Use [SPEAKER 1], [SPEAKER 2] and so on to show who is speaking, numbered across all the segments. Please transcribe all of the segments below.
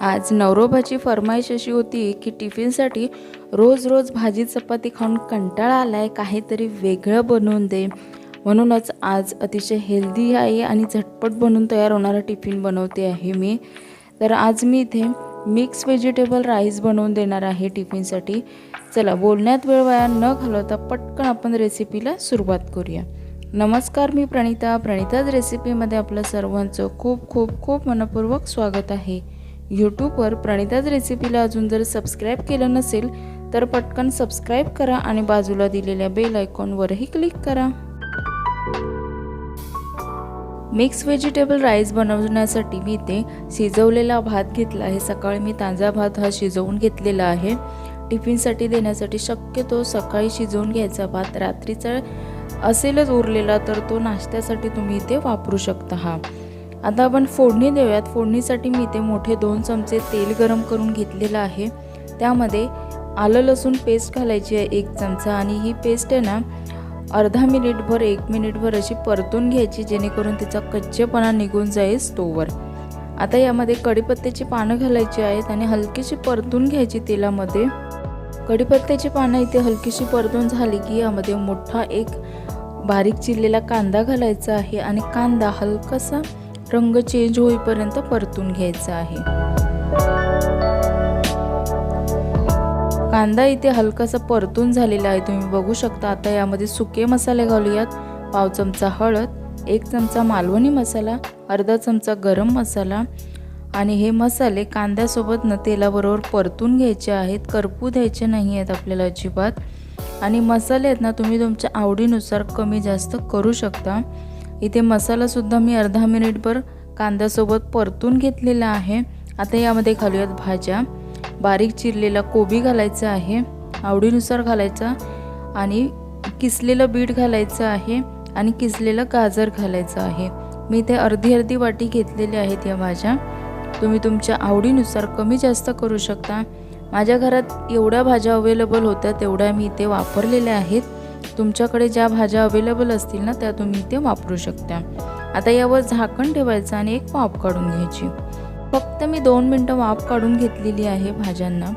[SPEAKER 1] आज नवरोबाची फरमाईश अशी होती की टिफिनसाठी रोज रोज भाजी चपाती खाऊन कंटाळा आलाय काहीतरी वेगळं बनवून दे. म्हणूनच आज अतिशय हेल्दी आहे आणि झटपट बनून तयार होणारा टिफिन बनवते आहे मी. तर आज मी इथे मिक्स व्हेजिटेबल राईस बनवून देणार आहे टिफिनसाठी. चला बोलण्यात वेळ वाया न घालवता पटकन आपण रेसिपीला सुरुवात करूया. नमस्कार मी प्रणिता. प्रणिताज रेसिपीमध्ये आपलं सर्वांचं खूप खूप खूप मनपूर्वक स्वागत आहे. यूट्यूबवर प्रणिताज रेसिपीला अजून जर सबस्क्राईब केलं नसेल तर पटकन सबस्क्राईब करा आणि बाजूला दिलेल्या बेल आयकॉनवरही क्लिक करा. मिक्स व्हेजिटेबल राईस बनवण्यासाठी मी इथे शिजवलेला भात घेतला आहे. सकाळी मी ताजा भात हा शिजवून घेतलेला आहे. टिफिनसाठी देण्यासाठी शक्यतो सकाळी शिजवून घ्यायचा भात. रात्रीचा असेलच उरलेला तर तो नाश्त्यासाठी तुम्ही इथे वापरू शकता हा. आता आपण फोडणी देऊयात. फोडणीसाठी मी इथे मोठे दोन चमचे तेल गरम करून घेतलेलं आहे. त्यामध्ये आलं लसूण पेस्ट घालायची आहे एक चमचा आणि ही पेस्ट आहे ना अर्धा मिनिटभर एक मिनिटभर अशी परतून घ्यायची जेणेकरून तिचा कच्चेपणा निघून जाईल स्टोवर आता यामध्ये कढीपत्त्याची पानं घालायची आहेत आणि हलकीशी परतून घ्यायची तेलामध्ये. कढीपत्त्याची पानं इथे हलकीशी परतून झाली की यामध्ये मोठा एक बारीक चिरलेला कांदा घालायचा आहे आणि कांदा हलकासा रंग चेंज होईपर्यंत परतून घ्यायचा आहे. कांदा इथे हलकासा परतून झालेला आहे. तुम्ही बघू शकता आता यामध्ये सुके मसाले घालूयात. पाव चमचा हळद एक चमचा मालवणी मसाला अर्धा चमचा गरम मसाला आणि हे मसाले कांद्यासोबत न तेलाबरोबर परतून घ्यायचे आहेत. करपू द्यायचे नाही आहेत आपल्याला अजिबात. आणि मसाले आहेत ना तुम्ही तुमच्या आवडीनुसार कमी जास्त करू शकता. इथे मसालासुद्धा मी अर्धा मिनिटभर कांद्यासोबत परतून घेतलेला आहे. आता यामध्ये घालूयात भाज्या. बारीक चिरलेला कोबी घालायचा आहे. आवडीनुसार घालायचा. आणि किसलेलं बीट घालायचं आहे आणि किसलेलं गाजर घालायचं आहे. मी इथे अर्धी अर्धी वाटी घेतलेली आहेत या भाज्या. तुम्ही तुमच्या आवडीनुसार कमी जास्त करू शकता. माझ्या घरात एवढ्या भाज्या अवेलेबल होत्या तेवढ्या मी इथे वापरलेल्या आहेत. तुमच्याकडे ज्या भाज्या अवेलेबल असतील ना त्या तुम्ही इथे वापरू शकता. आता यावर झाकण ठेवायचं आणि एक वाफ काढून घ्यायची. फक्त मी दोन मिनटं वाफ काढून घेतलेली आहे भाज्यांना.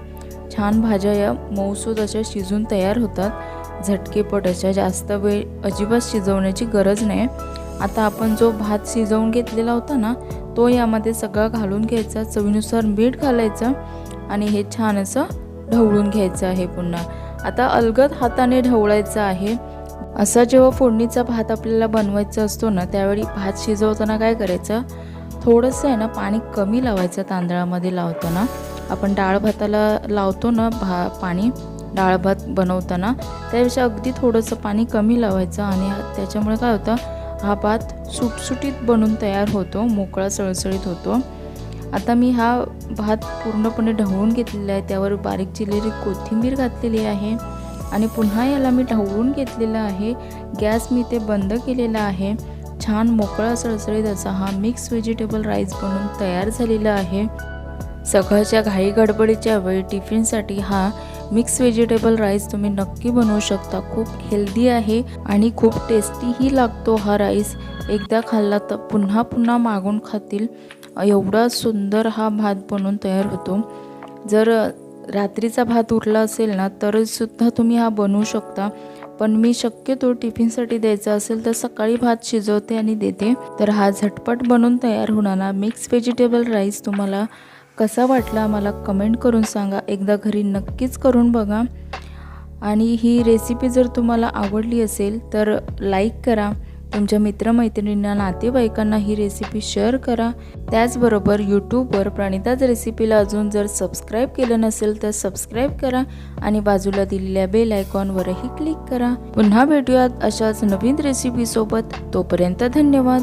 [SPEAKER 1] छान भाज्या या मऊसूद अशा शिजून तयार होतात. झटकेपट अशा जास्त वेळ अजिबात शिजवण्याची गरज नाही. आता आपण जो भात शिजवून घेतलेला होता ना तो यामध्ये सगळा घालून घ्यायचा. चवीनुसार मीठ घालायचं आणि हे छान असं ढवळून घ्यायचं आहे पुन्हा. आता अलगद हाताने ढवळायचं आहे. असा जेव्हा फोडणीचा भात आपल्याला बनवायचा असतो ना त्यावेळी भात शिजवताना काय करायचं? थोडंसं आहे ना पाणी कमी लावायचं तांदळामध्ये लावताना. आपण डाळ भाताला लावतो ना भा पाणी डाळ भात बनवताना. त्यापेक्षा अगदी थोडंसं पाणी कमी लावायचं आणि त्याच्यामुळे काय होतं हा भात सुटसुटीत बनून तयार होतो मोकळा सळसळीत होतो. आता मी हा भात पूर्णपणे ढवळून घेतलेला आहे. त्यावर बारीक चिलेरी कोथिंबीर घातलेली आहे. आणि पुन्हा याला मी ढवळून घेतलेला आहे. गॅस मी ते बंद केलेला आहे. छान मोकळा सळसळीत असा हा मिक्स व्हेजिटेबल राईस बनून तयार झालेला आहे. सकाळच्या घाई गडबडीच्या वेळी टिफिनसाठी हा मिक्स व्हेजिटेबल राईस तुम्ही नक्की बनवू शकता. खूप हेल्दी आहे आणि खूप टेस्टीही लागतो हा राईस एकदा खाल्ला तर पुन्हा पुन्हा मागून खातील. एवढा सुंदर हा भात बनवून तयार होतो. जर रात्रीचा भात उरला असेल ना तरसुद्धा तुम्ही हा बनवू शकता. पण मी शक्यतो टिफिनसाठी द्यायचा असेल तर सकाळी भात शिजवते आणि देते. तर हा झटपट बनवून तयार होणारा मिक्स व्हेजिटेबल राईस तुम्हाला कसा वाटला मला कमेंट करून सांगा. एकदा घरी नक्कीच करून बघा. आणि ही रेसिपी जर तुम्हाला आवडली असेल तर लाईक करा. तुमच्या मित्रमैत्रिणींना नातेवाईकांना ही रेसिपी शेअर करा. त्याचबरोबर यूट्यूबवर प्रणिताज रेसिपीला अजून जर सबस्क्राईब केलं नसेल तर सबस्क्राईब करा आणि बाजूला दिलेल्या बेल आयकॉनवरही क्लिक करा. पुन्हा भेटूयात अशाच नवीन रेसिपीसोबत तोपर्यंत धन्यवाद.